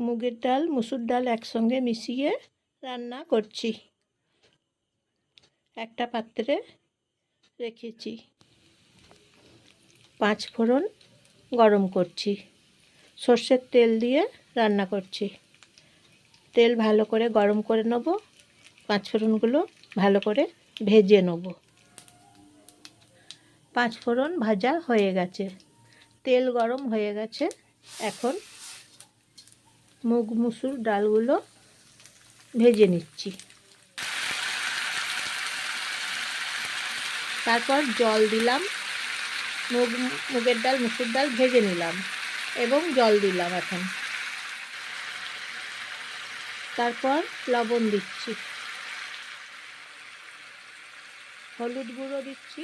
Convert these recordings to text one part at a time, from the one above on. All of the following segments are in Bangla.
মুগের ডাল, মুসুর ডাল একসঙ্গে মিশিয়ে রান্না করছি। একটা পাত্রে রেখেছি। পাঁচ ফোড়ন গরম করছি। সর্ষের তেল দিয়ে রান্না করছি। তেল ভালো করে গরম করে নেব। পাঁচ ফোড়নগুলো ভালো করে ভেজে নেব। পাঁচ ফোড়ন ভাজা হয়ে গেছে। তেল গরম হয়ে গেছে। এখন মুগ মুসুর ডালগুলো ভেজে নিচ্ছি। তারপর জল দিলাম। মুগ মুগের ডাল, মুসুর ডাল ভেজে নিলাম এবং জল দিলাম এখন। তারপর লবণ দিচ্ছি। হলুদ গুঁড়ো দিচ্ছি।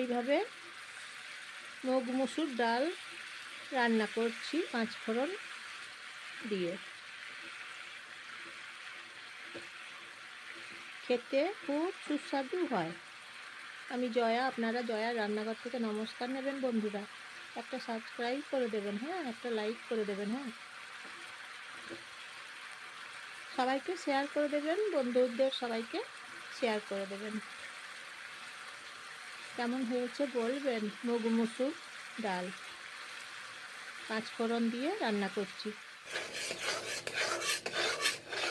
এইভাবে মুগ মুসুর ডাল রান্না করছি পাঁচ ফোড়ন দিয়ে। খেতে খুব সুস্বাদু হয়। আমি জয়া, আপনারা জয়া রান্নাঘর থেকে নমস্কার নেবেন বন্ধুরা। একটা সাবস্ক্রাইব করে দেবেন হ্যাঁ? একটা লাইক করে দেবেন হ্যাঁ? সবাইকে শেয়ার করে দেবেন, বন্ধুদের সবাইকে শেয়ার করে দেবেন। কেমন হয়েছে বলবেন? মুগ মুসুর ডাল। পাঁচ ফোড়ন দিয়ে রান্না করছি।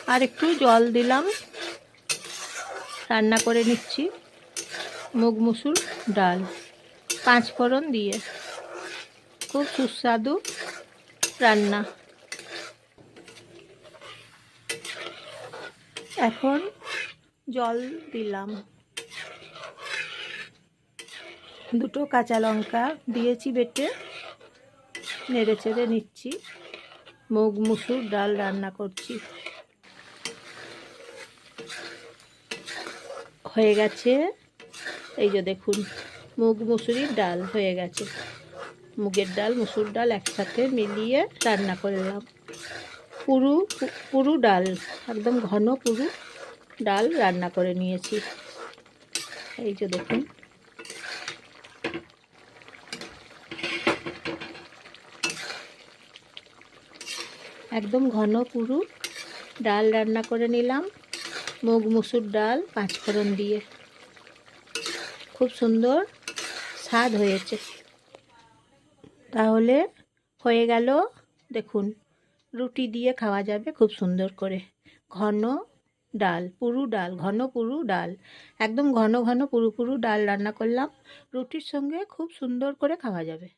আর একটু জল দিলাম। রান্না করে নিচ্ছি মুগ মুসুর ডাল। পাঁচ ফোড়ন দিয়ে। খুব সুস্বাদু রান্না। এখন জল দিলাম। দুটো কাঁচা লঙ্কা দিয়েছি বেটে, নেড়ে চেড়ে নিচ্ছি। মুগ, মুসুর ডাল রান্না করছি। হয়ে গেছে। এই যে দেখুন, মুগ মুসুরির ডাল হয়ে গেছে। মুগের ডাল, মুসুর ডাল একসাথে মিলিয়ে রান্না করলাম। পুরু পুরু ডাল, একদম ঘন পুরু ডাল রান্না করে নিয়েছি। এই যে দেখুন একদম ঘন পুরু। ডাল রান্না করে নিলাম। মুগ মুসুর ডাল, পাঁচফোড়ন দিয়ে। খুব সুন্দর স্বাদ হয়েছে। তাহলে হয়ে গেল, দেখুন, রুটি দিয়ে খাওয়া যাবে খুব সুন্দর করে। ঘন ডাল, পুরু ডাল, ঘন পুরু ডাল। একদম ঘন ঘন পুরু পুরু ডাল রান্না করলাম। রুটির সঙ্গে খুব সুন্দর করে খাওয়া যাবে।